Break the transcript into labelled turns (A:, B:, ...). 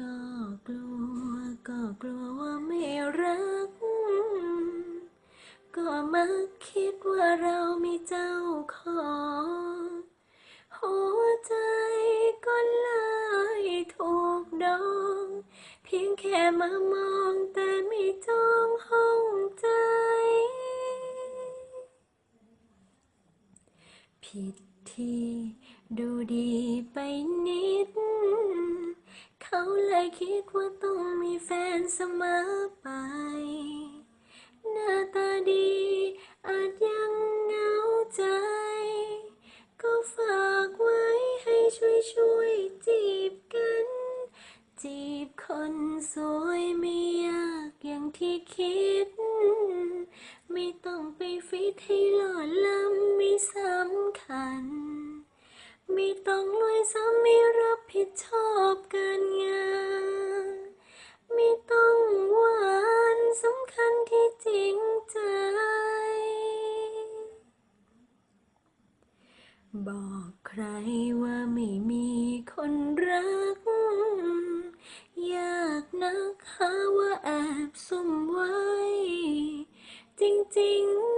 A: ก็กลัวก็กลัวว่าไม่รัก ก็มักคิดว่าเรามีเจ้าของหัวใจก็เลยถูกดอง เพียงแค่มามองแต่ไม่จ้องห้องใจ ผิดที่ดูดีไปนิด คิดว่าต้องมีแฟนเสมอไป หน้าตาดีอาจยังเหงาใจ ก็ฝากไว้ให้ช่วยช่วยจีบกัน จีบคนสวยไม่ยากอย่างที่คิด ไม่ต้องไปฟิตให้หล่อล้ำไม่สำคัญ ไม่ต้องรวยซ้ บอกใครว่าไม่มีคนรัก อยากนักหาว่าแอบซุ่มไว้ จริงๆ